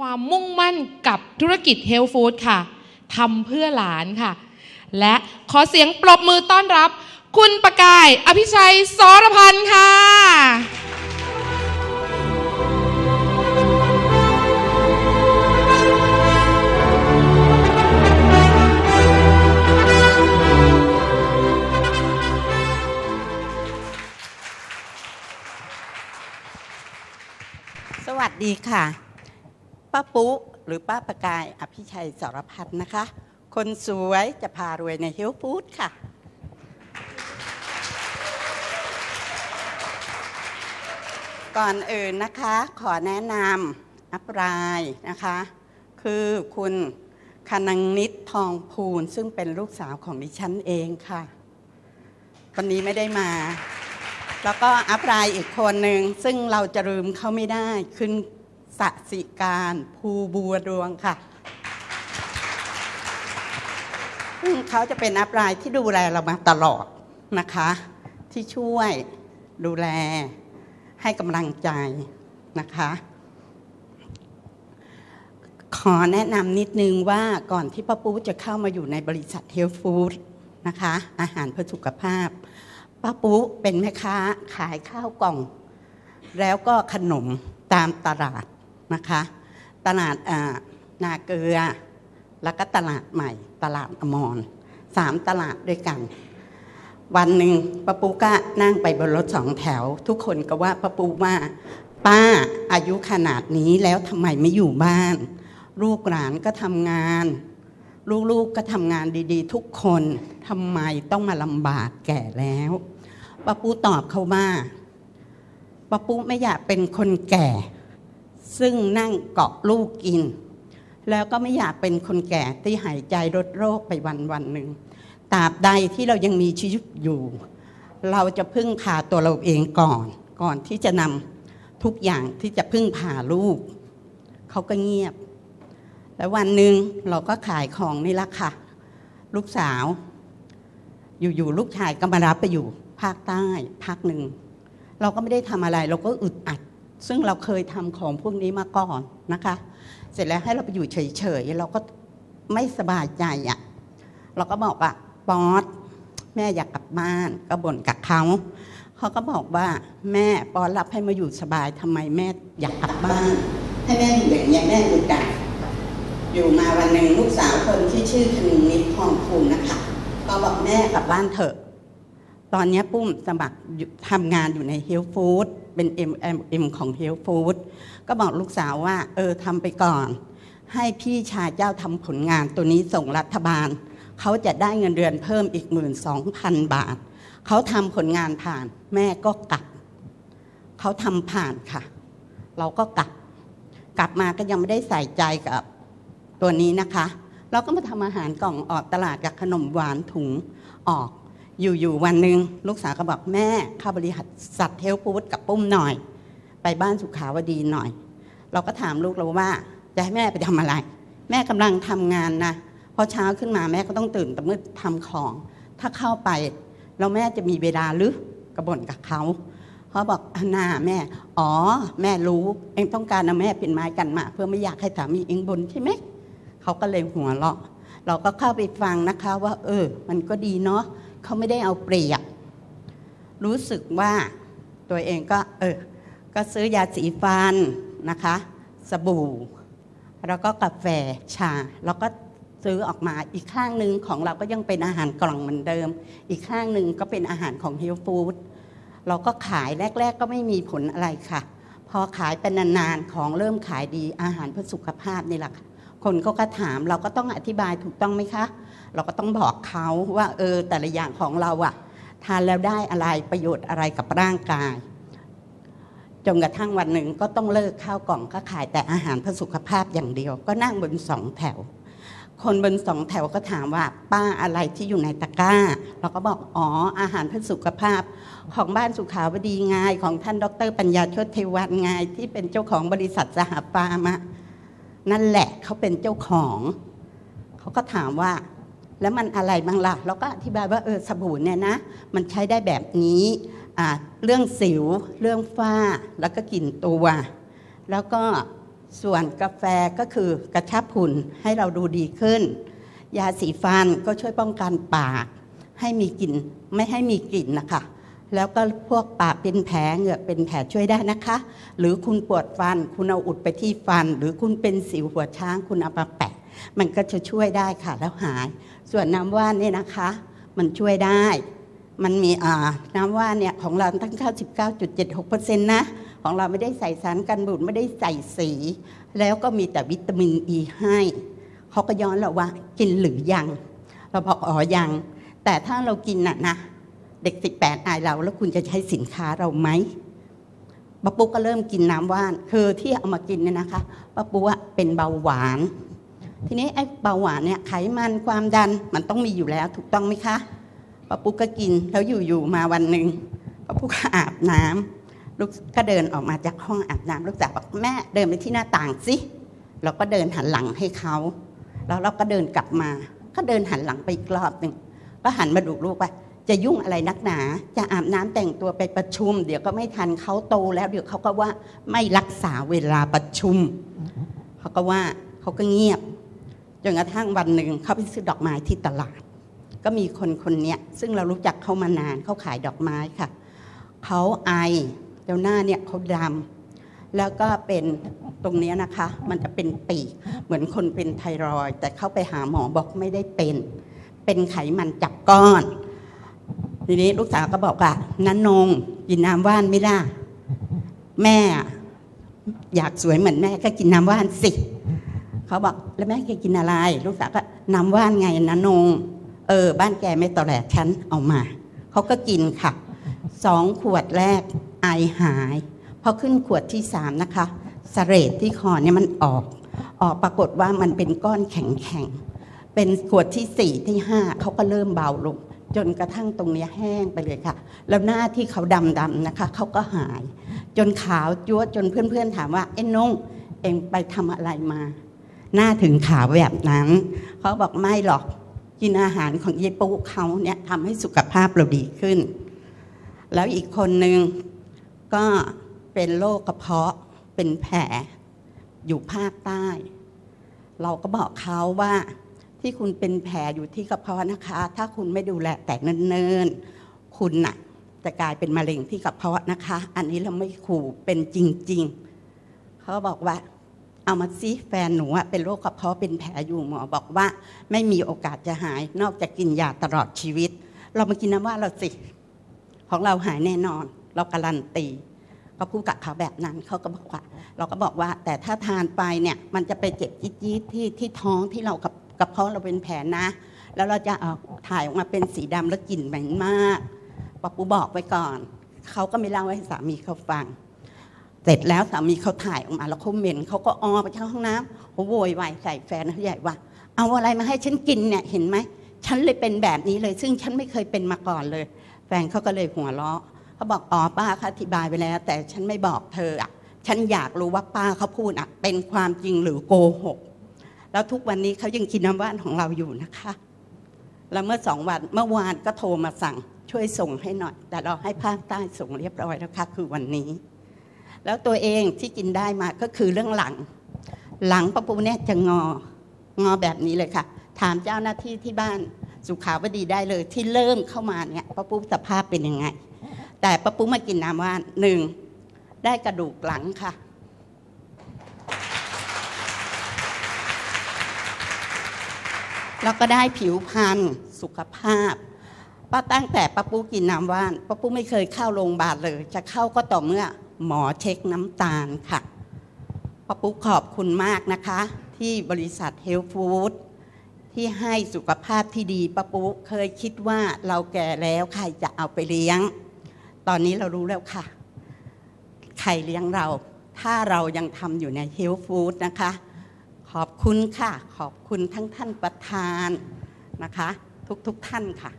ความมุ่งมั่นกับธุรกิจเฮลฟู้ดค่ะทำเพื่อหลานค่ะ และขอเสียงปรบมือต้อนรับ คุณประกาย อภิชัยสรพันธ์ค่ะสวัสดีค่ะ ป้าปุ๊หรือป้าประกายอภิชัยสรพัฒน์นะคะ คนสวยจะพารวยในเฮลฟู้ดค่ะ ก่อนอื่นนะคะขอแนะนำอัปรายนะคะ คือคุณคนังนิดทองภูลซึ่งเป็นลูกสาวของดิฉันเองค่ะ วันนี้ไม่ได้มา แล้วก็อัปรายอีกคนหนึ่งซึ่งเราจะลืมเขาไม่ได้คือ สสิการภูบัวดวงค่ะซึ่งเขาจะเป็นอัปรายที่ดูแลเรามาตลอดนะคะ ที่ช่วยดูแลให้กำลังใจนะคะ ขอแนะนำนิดนึงว่าก่อนที่ป้าปูจะเข้ามาอยู่ในบริษัทเฮลฟู้ดนะคะ อาหารเพื่อสุขภาพป้าปุ๊เป็นแม่ค้าขายข้าวกล่อง แล้วก็ขนมตามตลาด นะคะ ตลาดนาเกลือ แล้วก็ตลาดใหม่ ตลาดอมรสามตลาดด้วยกัน วันหนึ่งป้าปุ๊ก็นั่งไปบนรถสองแถว ทุกคนก็ว่าป้าปุ๊ว่า ป้าอายุขนาดนี้แล้วทำไมไม่อยู่บ้าน ลูกหลานก็ทำงาน ลูกๆก็ทำงานดีๆ ทุกคนทำไมต้องมาลำบากแก่แล้วป้าปูตอบเขาว่าป้าปูไม่อยากเป็นคนแก่ ซึ่งนั่งเกาะลูกกิน แล้วก็ไม่อยากเป็นคนแก่ที่หายใจรดโรคไปวันวันหนึ่งตราบใดที่เรายังมีชีวิตอยู่ เราจะพึ่งพาตัวเราเองก่อน ก่อนที่จะนำทุกอย่างที่จะพึ่งพาลูก เขาก็เงียบ แล้ววันหนึ่งเราก็ขายของนี่ละค่ะ ลูกสาว อยู่ๆลูกชายก็มารับไปอยู่ ภาคใต้พักหนึ่ง เราก็ไม่ได้ทำอะไร เราก็อึดอัด ซึ่งเราเคยทำของพวกนี้มาก่อนนะคะ เสร็จแล้วให้เราไปอยู่เฉยๆเราก็ไม่สบายใจอะ่ะเราก็บอกว่าป๊อตแม่อยากกลับบ้านก็บ่นกับเขาเขาก็บอกว่าแม่ป๊อนรับให้มาอยู่สบายทำไมแม่อยากกลับบ้านให้แม่อยู่อย่างเงี้แม่อึดอัดอยู่มาวันหนึ่งลูกสาวคนที่ชื่อคนึงนิดทองภูลนะคะก็บอกแม่กลับบ้านเถอะ ตอนนี้ปุ้มสมัครทำงานอยู่ในเฮลฟู้ดเป็น M M M ของเฮลฟู้ดก็บอกลูกสาวว่า เออทำไปก่อน ให้พี่ชายเจ้าทำผลงานตัวนี้ส่งรัฐบาล เขาจะได้เงินเดือนเพิ่มอีกหมื่นสองพันบาท เขาทำผลงานผ่านแม่ก็กลับ เขาทำผ่านค่ะ เราก็กลับ กลับมาก็ยังไม่ได้ใส่ใจกับตัวนี้นะคะ เราก็มาทำอาหารกล่องออกตลาดกับขนมหวานถุงออก อยู่ๆวันหนึ่งลูกสาวก็บอกแม่เข้าบริษัทสัตว์เทลฟูดกับปุ้มหน่อย ไปบ้านสุขาวดีหน่อย เราก็ถามลูกเราว่า จะให้แม่ไปทำอะไร แม่กำลังทำงานนะพอเช้าขึ้นมาแม่ก็ต้องตื่นแต่มืดทำของ ถ้าเข้าไปแล้วแม่จะมีเวลาหรือกระบ่นกับเขาเขาบอกอะหน้าแม่ อ๋อ แม่รู้ เองต้องการเอาแม่เป็นไม้กันมาเพื่อไม่อยากให้สามีเองบนใช่ไหมเขาก็เลยหัวเราะ เราก็เข้าไปฟังนะคะว่า เออ มันก็ดีเนาะ เขาไม่ได้เอาเปรียบ รู้สึกว่าตัวเองก็เออ ก็ซื้อยาสีฟันนะคะ สบู่ แล้วก็กาแฟชา แล้วก็ซื้อออกมาอีกข้างหนึ่งของเราก็ยังเป็นอาหารกล่องเหมือนเดิม อีกข้างหนึ่งก็เป็นอาหารของเฮลฟู้ดเราก็ขายแรก ๆ ก็ไม่มีผลอะไรค่ะ พอขายเป็นนานๆ ของเริ่มขายดีอาหารเพื่อสุขภาพนี่แหละค่ะ คนเขาก็ถามเราก็ต้องอธิบายถูกต้องไหมคะ เราก็ต้องบอกเขาว่าเออแต่ละอย่างของเราอะทานแล้วได้อะไรประโยชน์อะไรกับร่างกายจนกระทั่งวันหนึ่งก็ต้องเลิกข้าวกล่องก็ขายแต่อาหารเพื่อสุขภาพอย่างเดียว ก็นั่งบนสองแถว คนบนสองแถวก็ถามว่า ป้าอะไรที่อยู่ในตะกร้า เราก็บอกอ๋ออาหารเพื่อสุขภาพ ของบ้านสุขาวดีไงของท่านดร ปัญญาชดเทวันไงที่เป็นเจ้าของบริษัทสหปามะ นั่นแหละเขาเป็นเจ้าของเขาก็ถามว่า แล้วมันอะไรบ้างล่ะเราก็อธิบายว่าเออสบู่เนี่ยนะ มันใช้ได้แบบนี้เรื่องสิว เรื่องฝ้าแล้วก็กลิ่นตัว แล้วก็ส่วนกาแฟก็คือกระชับหุ่นให้เราดูดีขึ้น ยาสีฟันก็ช่วยป้องกันปาก ให้มีกลิ่นไม่ให้มีกลิ่นนะคะ แล้วก็พวกปากเป็นแผลเหงือกเป็นแผลช่วยได้นะคะ หรือคุณปวดฟัน คุณเอาอุดไปที่ฟัน หรือคุณเป็นสิวหัวช้าง คุณเอามาแปะ มันก็จะช่วยได้ค่ะแล้วหาย ส่วนน้ำว่านเนี่ยนะคะ มันช่วยได้ มันมีอ่าน้ำว่านเนี่ยของเราตั้ง 99.76%นะ ของเราไม่ได้ใส่สารกันบูดไม่ได้ใส่สี แล้วก็มีแต่วิตามินอ e ีให้เขาก็ย้อนเราว่ากินหรือยัง เราบอกอ๋อยัง แต่ถ้าเรากินน่ะนะ เด็ก 18 อายเรา แล้วคุณจะใช้สินค้าเราไหมป้าปุ๊กก็เริ่มกินน้ำว่านคือที่เอามากินเนี่ยนะคะป้าปุ๊กเป็นเบาหวาน ทีนี้ไอ้เบาหวานเนี่ยไขมันความดันมันต้องมีอยู่แล้ว ถูกต้องไหมคะป้าปุ๊กก็กินแล้วอยู่ๆมาวันหนึ่งป้าปุ๊กก็อาบน้ำลูกก็เดินออกมาจากห้องอาบน้ำลูกสาวบอกแม่เดินไปที่หน้าต่างสิเราก็เดินหันหลังให้เขาแล้วเราก็เดินกลับมา ก็เดินหันหลังไปอีกรอบหนึ่งก็หันมาดูลูกว่า จะยุ่งอะไรนักหนา จะอาบน้ำแต่งตัวไปประชุม เดี๋ยวก็ไม่ทันเขาโตแล้ว เดี๋ยวเขาก็ว่าไม่รักษาเวลาประชุม เขาก็ว่าเขาก็เงียบจนกระทั่งวันหนึ่งเขาไปซื้อดอกไม้ที่ตลาด ก็มีคนคนนี้ซึ่งเรารู้จักเขามานานเขาขายดอกไม้ค่ะเขาไอแล้วหน้าเนี่ยเขาดำแล้วก็เป็นตรงนี้นะคะ มันจะเป็นปีกเหมือนคนเป็นไทรอยด์แต่เข้าไปหาหมอบอกไม่ได้เป็น เป็นไขมันจับก้อน ทีนี้ลูกสาวก็บอกว่านันนงกินน้ำว่านไม่ได้แม่อยากสวยเหมือนแม่ก็กินน้ำว่านสิเขาบอกแล้วแม่แกกินอะไร ลูกสาวก็น้ำว่านไงนะนงเออ บ้านแกไม่ต่อแหลฉันเอามาเขาก็กินค่ะสองขวดแรกไอหายพอขึ้นขวดที่สามนะคะสะเรดที่คอเนี่ยมันออก ออกปรากฏว่ามันเป็นก้อนแข็งๆเป็นขวดที่สี่ที่ห้าเขาก็เริ่มเบาลง จนกระทั่งตรงเนี้ยแห้งไปเลยค่ะ แล้วหน้าที่เขาดำๆนะคะเขาก็หาย จนขาวจั๊วจนเพื่อนๆถามว่าเอ้นงเองไปทำอะไรมา หน้าถึงขาวแบบนั้น เขาบอกไม่หรอกกินอาหารของเยปุ๊เขาเนี่ยทำให้สุขภาพเราดีขึ้น แล้วอีกคนหนึ่งก็เป็นโรคกระเพาะเป็นแผลอยู่ภาคใต้ เราก็บอกเขาว่า ที่คุณเป็นแผลอยู่ที่กระเพาะนะคะ ถ้าคุณไม่ดูแลแต่เนิ่นๆ คุณน่ะจะกลายเป็นมะเร็งที่กระเพาะนะคะ อันนี้เราไม่ขู่เป็นจริง ๆ เขาบอกว่า เอามาซิแฟนหนูอะเป็นโรคกระเพาะเป็นแผลอยู่หมอบอกว่า ไม่มีโอกาสจะหาย นอกจากกินยาตลอดชีวิต เรามากินน้ำว่าเราสิ ของเราหายแน่นอน เราการันตีก็พูดกับเขาแบบนั้นเขาก็บอกว่า เราก็บอกว่า แต่ถ้าทานไปเนี่ยมันจะไปเจ็บจี๊ดที่ที่ท้องที่เรากับ กระเพาะเราเป็นแผลนะ แล้วเราจะเอาถ่ายออกมาเป็นสีดำแล้วกลิ่นเหม็นมากปะปูบอกไว้ก่อน เขาก็ไม่เล่าให้สามีเขาฟัง เสร็จแล้วสามีเขาถ่ายออกมาแล้วเขาเหม็นเขาก็ออไปเข้าห้องน้ำเขาโวยวายใส่แฟนเขาใหญ่ว่า เอาอะไรมาให้ฉันกินเนี่ยเห็นไหมฉันเลยเป็นแบบนี้เลย ซึ่งฉันไม่เคยเป็นมาก่อนเลย แฟนเขาก็เลยหัวเราะเขาบอกอ๋อป้าเขาอธิบายไปแล้ว แต่ฉันไม่บอกเธออะฉันอยากรู้ว่าป้าเขาพูดอะเป็นความจริงหรือโกหก แล้วทุกวันนี้เขายังกินน้ำว่านของเราอยู่นะคะ แล้วเมื่อสองวันเมื่อวานก็โทรมาสั่งช่วยส่งให้หน่อย แต่เราให้ภาคใต้ส่งเรียบร้อยแล้วค่ะคือวันนี้ แล้วตัวเองที่กินได้มาก็คือเรื่องหลัง หลังป้าปูเนี่ยจะงองอแบบนี้เลยค่ะ ถามเจ้าหน้าที่ที่บ้านสุขาวดีได้เลยที่เริ่มเข้ามาเนี่ยป้าปูสภาพเป็นยังไง แต่ป้าปูมากินน้ำว่านหนึ่งได้กระดูกหลังค่ะ แล้วก็ได้ผิวพรรณสุขภาพป้าตั้งแต่ป้าปูกินน้ำว่านป้าปูไม่เคยเข้าโรงพยาบาลเลย จะเข้าก็ต่อเมื่อหมอเช็คน้ำตาลค่ะป้าปูขอบคุณมากนะคะ ที่บริษัทเฮลฟู้ดที่ให้สุขภาพที่ดีป้าปูเคยคิดว่าเราแก่แล้วใครจะเอาไปเลี้ยง ตอนนี้เรารู้แล้วค่ะ ใครเลี้ยงเรา ถ้าเรายังทำอยู่ในเฮลฟู้ดนะคะ ขอบคุณค่ะ ขอบคุณทั้งท่านประธานนะคะ ทุกๆทท่านค่ะ